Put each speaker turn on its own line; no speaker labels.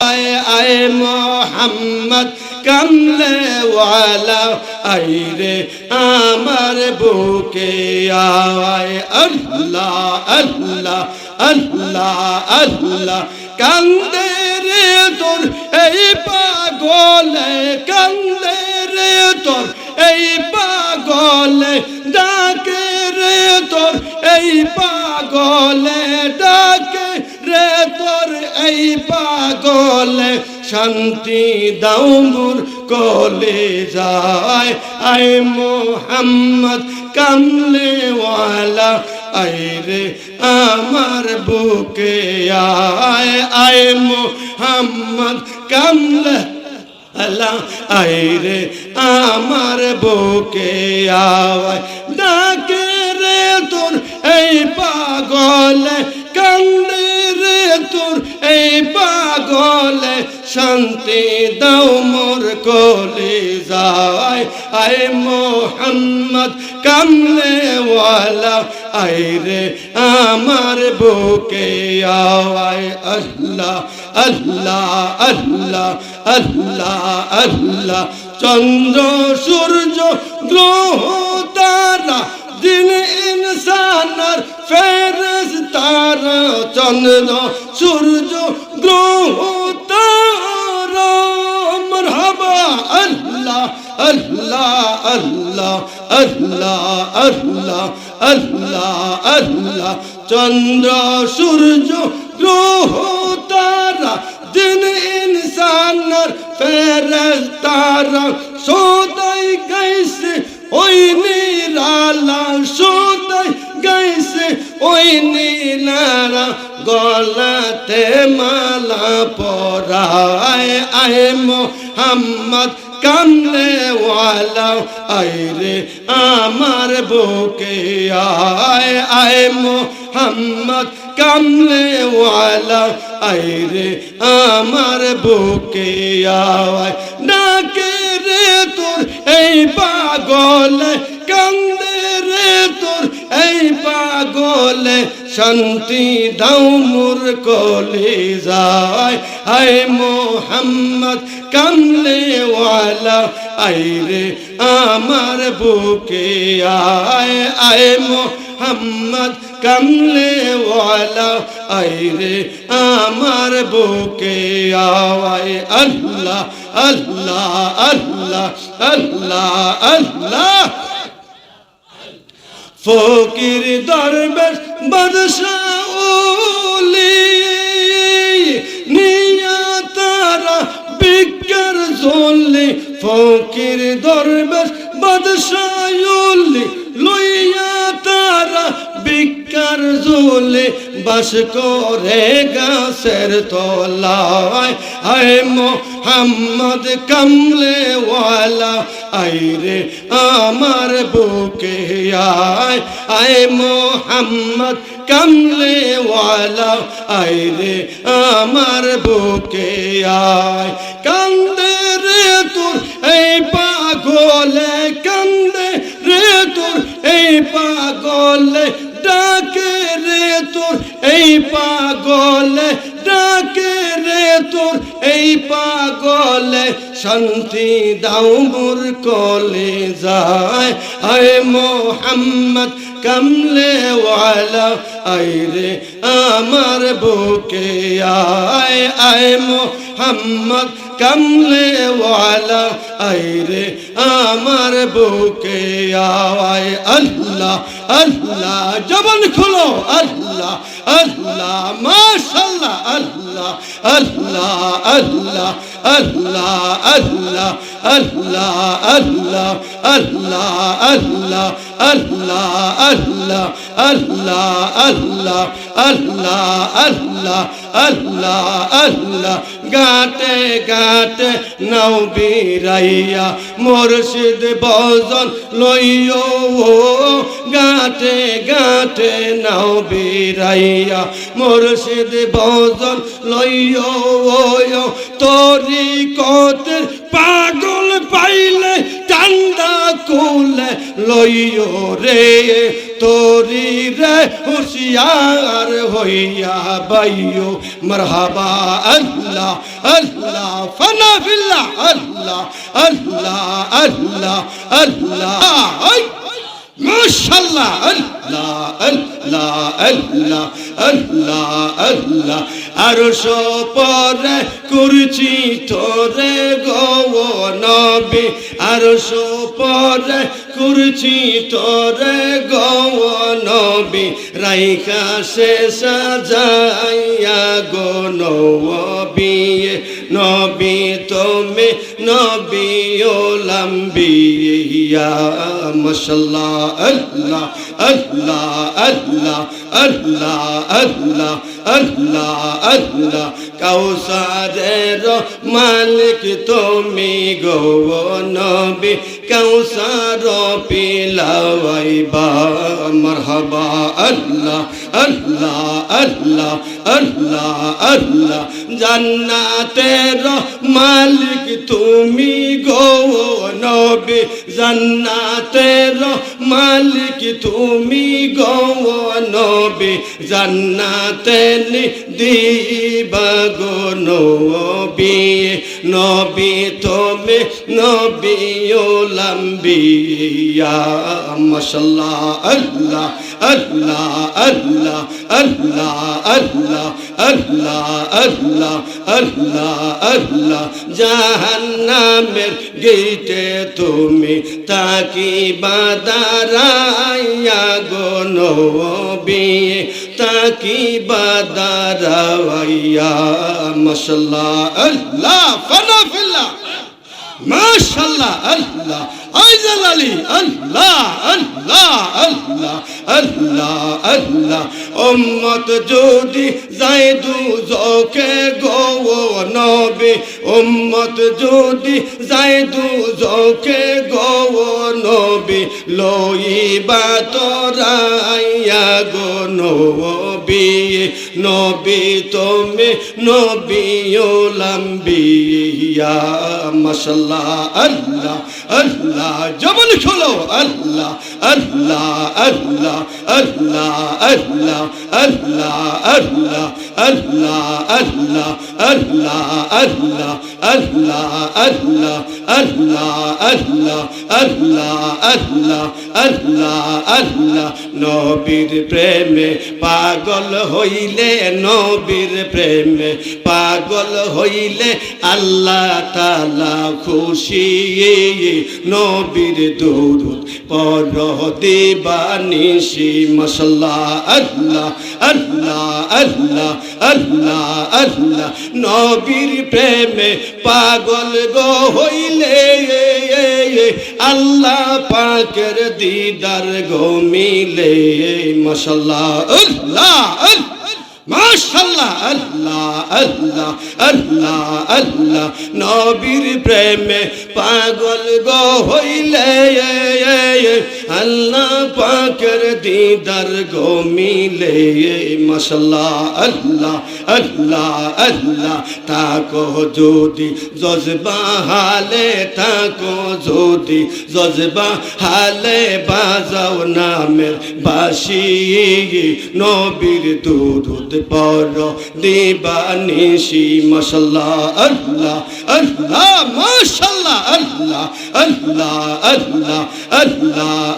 আয় আয় মোহাম্মদ, কামলে ওয়ালা আই রে আমার বুকে আয়। আল্লাহ আল্লাহ আল্লাহ আল্লাহ কান্দে রে তোর এই পাগলে কান্দে রে তোর এই পাগলে, ডাকে রে তোর এই পাগলে পাগলে শান্তি দাও মোর কলে যায়। আয় মোহাম্মদ কামলে ওয়ালা আয় রে আমার বুকে আয়। আয় মোহাম্মদ কামলে আল্লাহ আয় রে আমার বুকে আওয়ায় ডাকে রে তোর এই পাগলে, কান্দে রে তোর এই পাগলে শান্তি দাও মোর কলে যায় আয় মোহাম্মদ কামলে ওয়ালা আয় রে আমার বুকে আওয়ায়। আল্লাহ আল্লাহ আল্লাহ আল্লাহ আল্লাহ, চন্দ্র, সূর্য, গ্রহ, তারা দিন ইনসানার ফেরস তারা চন্দ্র সূর্য গ্রহ তারা মরহবা আল্লাহ আল্লাহ আল্লাহ আল্লাহ আল্লাহ আল্লাহ আল্লাহ চন্দ্র সূর্য গ্রহ তারা দিন ইনসানার ফেরস তারা সোদাই পরায় আয় মোহাম্মদ কামলে ওয়ালা আয় রে আমার বুকে আয় আয় মোহাম্মদ কামলে ওয়ালা আয় রে আমার বুকে আয়। ডাকে রে তোর এই পাগলে শান্তি দাও মোর কলে যায়। আয় মোহাম্মদ কামলে ওয়ালা আয় রে আমার বুকে আয়। আয় মোহাম্মদ কামলে ওয়ালা আয় রে আমার বুকে আয়। আল্লাহ আল্লাহ আল্লাহ আল্লাহ আল্লাহ। ফকির দরবেশ বাদশাহ বাস করে গাছের তলায়। আয় মোহাম্মদ কামলে ওয়ালা আয় রে আমার বুকে আয়। আয় মোহাম্মদ কামলে ওয়ালা আয় রে আমার বুকে আয়। পাগলে শান্তি দাও মোর কলে যায়। আয় মোহাম্মদ, কামলে ওয়ালা আয় রে আমার বুকে আয়। আয় মোহাম্মদ, কামলে ওয়ালা আয় রে আমার বুকে আয়। আল্লাহ আল্লাহ, জবান খুলো। আল্লাহ আল্লাহ, মাশাল্লাহ, আল্লাহ আল্লাহ আল্লাহ আল্লাহ আল্লাহ আল্লাহ আল্লাহ আল্লাহ আল্লাহ আল্লাহ আল্লাহ আল্লাহ আল্লাহ আল্লাহ আল্লাহ আল্লাহ আল্লাহ গাতে গাতে নাও বীরাইয়া মুর্শিদ বজন লইও গাতে গাতে নাও বীরাইয়া মুর্শিদ বজন লইও তোরি কতের পাগল পাইলে চান্দা কুলে লইও রে। তোরি রে হুশিয়ার হইয়া বাইও। মারহাবা আল্লাহ আল্লাহ, ফানা বিল্লাহ আল্লাহ আল্লাহ আল্লাহ আল্লাহ। মাশাল্লাহ আল্লাহ আল্লাহ আল্লাহ আল্লাহ আল্লাহ। আর পরে করছি তোরে গো নবী। আর পরে করছি তোরে গো নবী। রাইখা সে সাজাইয়া গো নবী। নবী তুমি নবী ওলাম্বিয়া মশাল্লাহ আল্লাহ আল্লাহ আল্লাহ আল্লাহ আল্লাহ আল্লাহ আল্লাহ কাউসারের মালিক তুমি গো নবী কাউসার পিলাওয়াইবা মারহাবা আল্লাহ আল্লাহ আল্লাহ আল্লাহ আল্লাহ জান্নাতের মালিক তুমি গো নবী। জান্নাতের মালিক তুমি গো নবী। জান্নাতে দিবা গো নবী। নবী তুমি নবী ওলাম্বিয়া মাশাল্লাহ, আল্লাহ আল্লাহ আল্লাহ আল্লাহ আল্লাহ আল্লাহ আল্লাহ। আল্লাহ আল্লাহ জাহান্নামের গেটে তুমি তাকি বাদারাইয়া গো নবী তাকি বাদারাইয়া মাশাল্লাহ, আল্লাহ, ফানা ফিল্লাহ আল্লাহ আইজাল আলী, আল্লাহ আল্লাহ আল্লাহ আল্লাহ আল্লাহ। উম্মত যদি যায় দু জোকে গো নবী। উম্মত যদি যায় দু গো নবী। লইবা তোরাইয়া গো নবী নবী তুমি নবী ওলাম্বিয়া মাশাল্লাহ আল্লাহ আল্লাহ যেমন খোলো আল্লাহ আল্লাহ আল্লাহ আল্লাহ আল্লাহ আল্লাহ আল্লাহ আল্লাহ আল্লাহ আল্লাহ আল্লাহ আল্লাহ আল্লাহ নবীর প্রেমে পাগল হইলে নবীর প্রেমে পাগল হইলে আল্লাহ তালা খুশি। নবীর দুরুদ পর দিবানিসি মশলা আল্লাহ আল্লাহ আল্লাহ আল্লাহ আল্লাহ, নবীর প্রেমে পাগল গো হইলে আল্লাহ পাকের দিদার গো মিলে মশলা আল্লাহ আল্লাহ, মাশাল্লাহ, আল্লাহ আল্লাহ আল্লাহ আল্লাহ, নবীর প্রেমে পাগল গো হইলে আল্লাহ পাকের দিদার গো মিলে, মাশাল্লাহ, আল্লাহ আল্লাহ আল্লাহ তাকো যদি, জজবা হালে তাকো যদি, জজবা হালে বাজাও নামের বাসি, নবীর দুরুদ পর দিবানিসি মশাল্লাহ, আল্লাহ আল্লাহ, মাশাল্লাহ, আল্লাহ আল্লাহ আল্লাহ আল্লাহ